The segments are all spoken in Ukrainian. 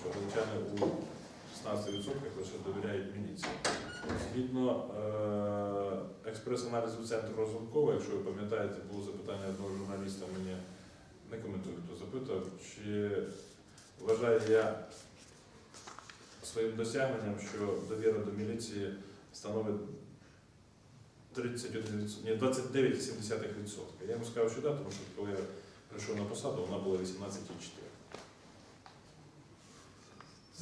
що галичани у 16% лише довіряють міліції. Згідно е, експрес-аналізу центру розрахункового, якщо ви пам'ятаєте, було запитання одного журналіста, мені не коментую, хто запитав, чи вважаю я своїм досягненням, що довіра до міліції становить 31, ні, 29,7%. Я йому сказав, що так, тому що коли я прийшов на посаду, вона була 18,4.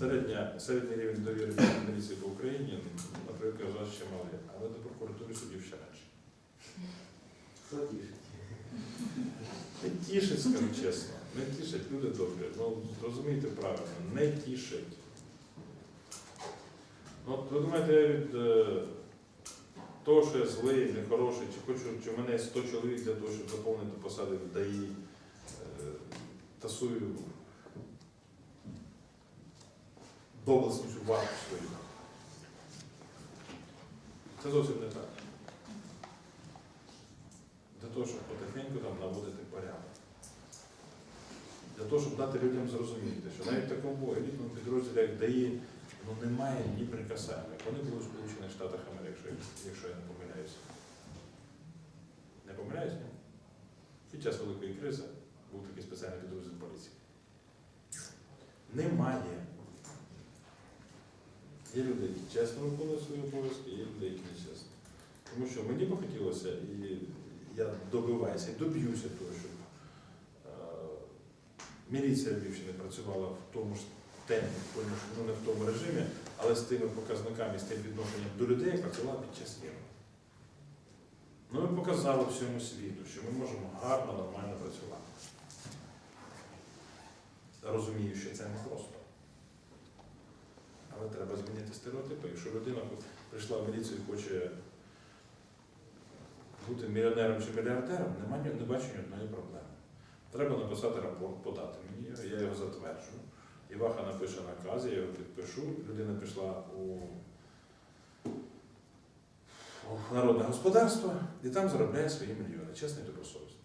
Середня, середній рівень довіри до міліції по Україні, наприклад, зараз ще малий, але до прокуратури судів ще менше. Що тішить? Не тішить, скажу чесно, не тішить, люди добрі. Ну, зрозумійте правильно, не тішить. Ну, ви думаєте, я від е, того, що я злий, нехороший, чи хочу, чи в мене є 100 чоловік для того, щоб заповнити посади в ДАІ, е, тасую доблесну цю варту свою. Це зовсім не так. Для того, щоб потихеньку там наводити порядок. Для того, щоб дати людям зрозуміти, що навіть в такому елітному підрозділі, як ДАІ, ну, немає ні прикасальних. Вони були в Сполучених Штатах Америки, якщо я не помиляюся. Не помиляюсь, ні? Під час Великої кризи був такий спеціальний підрозділ поліції. Немає. Є люди, які чесно виконують свої обов'язки, є люди, які не чесно. Тому що мені би хотілося, і я добиваюся, і доб'юся того, щоб е, міліція Львівщини працювала в тому ж темпі, в тому ну не в тому режимі, але з тими показниками, з тим відношенням до людей, працювала під час війни. Ну, ми показали всьому світу, що ми можемо гарно, нормально працювати. Розумію, що це не просто. Але треба змінити стереотипи. Якщо людина прийшла в міліцію і хоче бути мільйонером чи мільярдером, нема, ні- не бачу ні одної проблеми. Треба написати рапорт, подати мені, я його затверджую. Іваха напише наказ, я його підпишу. Людина пішла у, народне господарство і там заробляє свої мільйони, чесно і добросовісно.